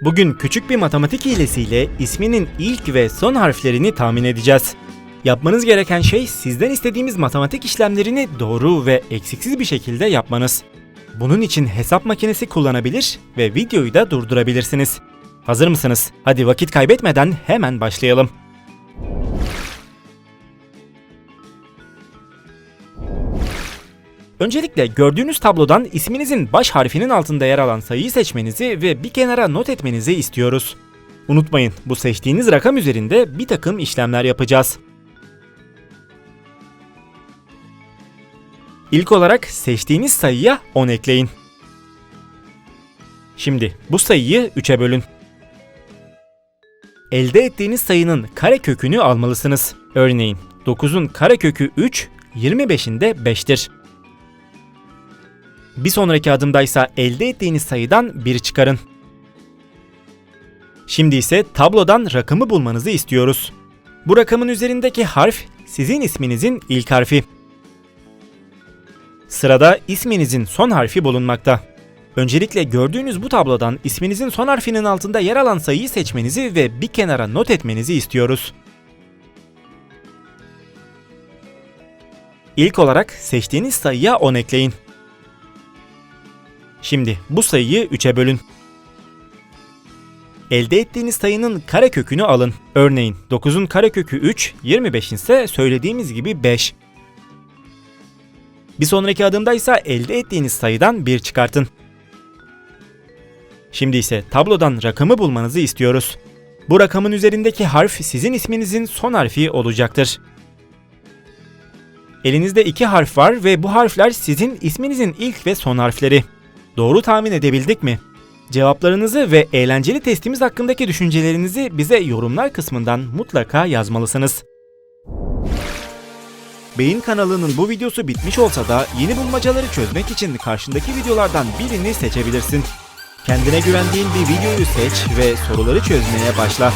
Bugün küçük bir matematik hilesiyle isminin ilk ve son harflerini tahmin edeceğiz. Yapmanız gereken şey sizden istediğimiz matematik işlemlerini doğru ve eksiksiz bir şekilde yapmanız. Bunun için hesap makinesi kullanabilir ve videoyu da durdurabilirsiniz. Hazır mısınız? Hadi vakit kaybetmeden hemen başlayalım. Öncelikle gördüğünüz tablodan isminizin baş harfinin altında yer alan sayıyı seçmenizi ve bir kenara not etmenizi istiyoruz. Unutmayın, bu seçtiğiniz rakam üzerinde bir takım işlemler yapacağız. İlk olarak seçtiğiniz sayıya 10 ekleyin. Şimdi bu sayıyı 3'e bölün. Elde ettiğiniz sayının karekökünü almalısınız. Örneğin 9'un karekökü 3, 25'in de 5'tir. Bir sonraki adımdaysa elde ettiğiniz sayıdan 1 çıkarın. Şimdi ise tablodan rakamı bulmanızı istiyoruz. Bu rakamın üzerindeki harf sizin isminizin ilk harfi. Sırada isminizin son harfi bulunmakta. Öncelikle gördüğünüz bu tablodan isminizin son harfinin altında yer alan sayıyı seçmenizi ve bir kenara not etmenizi istiyoruz. İlk olarak seçtiğiniz sayıya 10 ekleyin. Şimdi bu sayıyı 3'e bölün. Elde ettiğiniz sayının karekökünü alın. Örneğin 9'un karekökü 3, 25'in ise söylediğimiz gibi 5. Bir sonraki adımda ise elde ettiğiniz sayıdan 1 çıkartın. Şimdi ise tablodan rakamı bulmanızı istiyoruz. Bu rakamın üzerindeki harf sizin isminizin son harfi olacaktır. Elinizde iki harf var ve bu harfler sizin isminizin ilk ve son harfleri. Doğru tahmin edebildik mi? Cevaplarınızı ve eğlenceli testimiz hakkındaki düşüncelerinizi bize yorumlar kısmından mutlaka yazmalısınız. Beyin kanalının bu videosu bitmiş olsa da yeni bulmacaları çözmek için karşındaki videolardan birini seçebilirsin. Kendine güvendiğin bir videoyu seç ve soruları çözmeye başla.